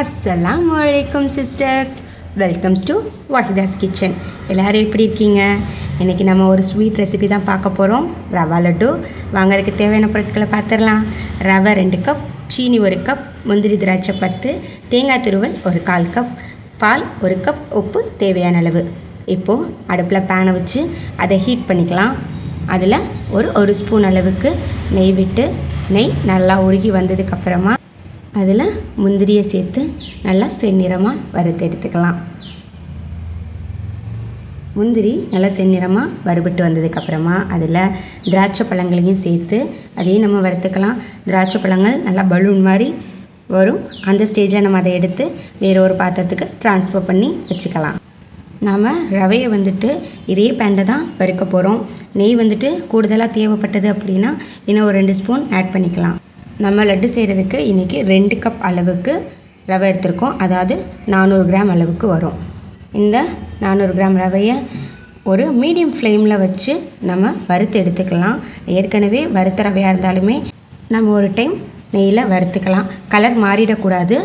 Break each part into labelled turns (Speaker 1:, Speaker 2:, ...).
Speaker 1: அஸ்ஸலாம் வலைக்கம் sisters welcomes to Wahida's kitchen எல்லோரும் எப்படி இருக்கீங்க? இன்றைக்கி நம்ம ஒரு ஸ்வீட் ரெசிபி தான் பார்க்க போகிறோம் ரவா லட்டு. வாங்கிறதுக்கு தேவையான பொருட்களை பார்த்துடலாம். ரவை ரெண்டு கப் சீனி ஒரு கப் முந்திரி திராட்சை பத்து தேங்காய் துருவல் ஒரு கால் கப் பால் ஒரு கப் உப்பு தேவையான அளவு. இப்போது அடுப்பில் பேனை வச்சு அதை ஹீட் பண்ணிக்கலாம். அதில் ஒரு ஒரு ஸ்பூன் அளவுக்கு நெய் விட்டு நெய் நல்லா உருகி வந்ததுக்கப்புறமா அதில் முந்திரியை சேர்த்து நல்லா செந்நிறமாக வறுத்து எடுத்துக்கலாம். முந்திரி நல்லா செந்நிறமாக வறுபட்டு வந்ததுக்கப்புறமா அதில் திராட்சை பழங்களையும் சேர்த்து அதையும் நம்ம வறுத்துக்கலாம். திராட்சை பழங்கள் நல்லா பலூன் மாதிரி வரும். அந்த ஸ்டேஜை நம்ம அதை எடுத்து வேறு ஒரு பாத்திரத்துக்கு ட்ரான்ஸ்ஃபர் பண்ணி வச்சுக்கலாம். நாம் ரவையை வந்துட்டு இதே பேண்டை தான் வறுக்க போகிறோம் நெய் வந்துட்டு கூடுதலாக தேவைப்பட்டது அப்படின்னா இன்னும் ஒரு ரெண்டு ஸ்பூன் ஆட் பண்ணிக்கலாம். நம்ம லட்டு செய்கிறதுக்கு இன்றைக்கி ரெண்டு கப் அளவுக்கு ரவை எடுத்திருக்கோம். அதாவது நானூறு கிராம் அளவுக்கு வரும். இந்த நானூறு கிராம் ரவையை ஒரு மீடியம் ஃப்ளேமில் வச்சு நம்ம வறுத்து எடுத்துக்கலாம். ஏற்கனவே வறுத்த ரவையாக இருந்தாலுமே நம்ம ஒரு டைம் நெய்யில் வறுத்துக்கலாம். கலர் மாறிடக்கூடாது.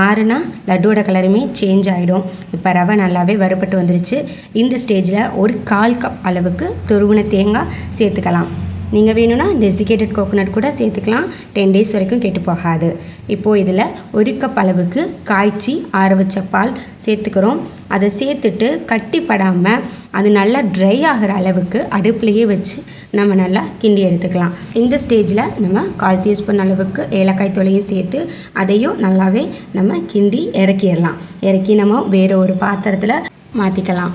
Speaker 1: மாறினா லட்டுவோட கலருமே சேஞ்ச் ஆகிடும் இப்போ ரவை நல்லாவே வறுபட்டு வந்துருச்சு. இந்த ஸ்டேஜில் ஒரு கால் கப் அளவுக்கு துருவின தேங்காய் சேர்த்துக்கலாம். நீங்கள் வேணும்னா டெசிகேட்டட் கோகோனட் கூட சேர்த்துக்கலாம். டென் டேஸ் வரைக்கும் கெட்டு போகாது. இப்போது இதில் ஒரு கப் அளவுக்கு காய்ச்சி ஆற வச்ச பால் சேர்த்துக்கிறோம். அதை சேர்த்துட்டு கட்டிப்படாமல் அது நல்லா ட்ரை ஆகிற அளவுக்கு அடுப்புலையே வச்சு நம்ம நல்லா கிண்டி எடுத்துக்கலாம். இந்த ஸ்டேஜில் நம்ம கால் டீஸ்பூன் அளவுக்கு ஏலக்காய் தொலையும் சேர்த்து அதையும் நல்லாவே நம்ம கிண்டி இறக்கிடலாம். இறக்கி நம்ம வேறு ஒரு பாத்திரத்தில் மாற்றிக்கலாம்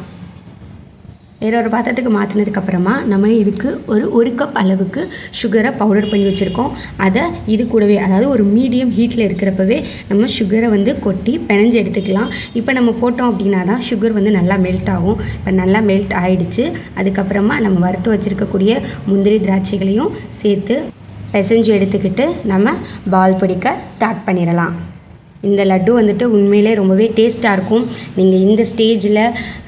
Speaker 1: வேற ஒரு பாத்திரத்துக்கு மாற்றினதுக்கப்புறமா நம்ம இதுக்கு ஒரு ஒரு கப் அளவுக்கு சுகரை பவுடர் பண்ணி வச்சுருக்கோம். அதை இது கூடவே அதாவது ஒரு மீடியம் ஹீட்டில் இருக்கிறப்பவே நம்ம சுகரை வந்து கொட்டி பிணைஞ்சு எடுத்துக்கலாம். இப்போ நம்ம போட்டோம் அப்படின்னா தான் சுகர் வந்து நல்லா மெல்ட் ஆகும். இப்போ நல்லா மெல்ட் ஆகிடுச்சு அதுக்கப்புறமா நம்ம வறுத்து வச்சுருக்கக்கூடிய முந்திரி திராட்சைகளையும் சேர்த்து பிசைஞ்சு எடுத்துக்கிட்டு நம்ம பால் பிடிக்க ஸ்டார்ட் பண்ணிடலாம். இந்த லட்டு வந்துட்டு உண்மையிலே ரொம்பவே டேஸ்ட்டாக இருக்கும். நீங்கள் இந்த ஸ்டேஜில்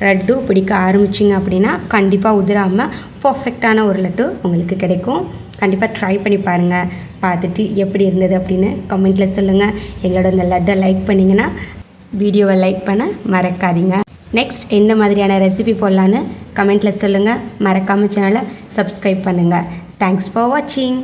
Speaker 1: லட்டு பிடிக்க ஆரம்பிச்சிங்க அப்படின்னா கண்டிப்பாக உதிராமல் பர்ஃபெக்டான ஒரு லட்டு உங்களுக்கு கிடைக்கும். கண்டிப்பாக ட்ரை பண்ணி பாருங்கள் பார்த்துட்டு எப்படி இருந்தது அப்படின்னு கமெண்ட்டில் சொல்லுங்கள் எங்களோட இந்த லட்டை லைக் பண்ணிங்கன்னா வீடியோவை லைக் பண்ண மறக்காதீங்க. நெக்ஸ்ட் எந்த மாதிரியான ரெசிபி போடலான்னு கமெண்ட்டில் சொல்லுங்கள் மறக்காமல் சேனலை சப்ஸ்கிரைப் பண்ணுங்கள் தேங்க்ஸ் ஃபார் வாட்சிங்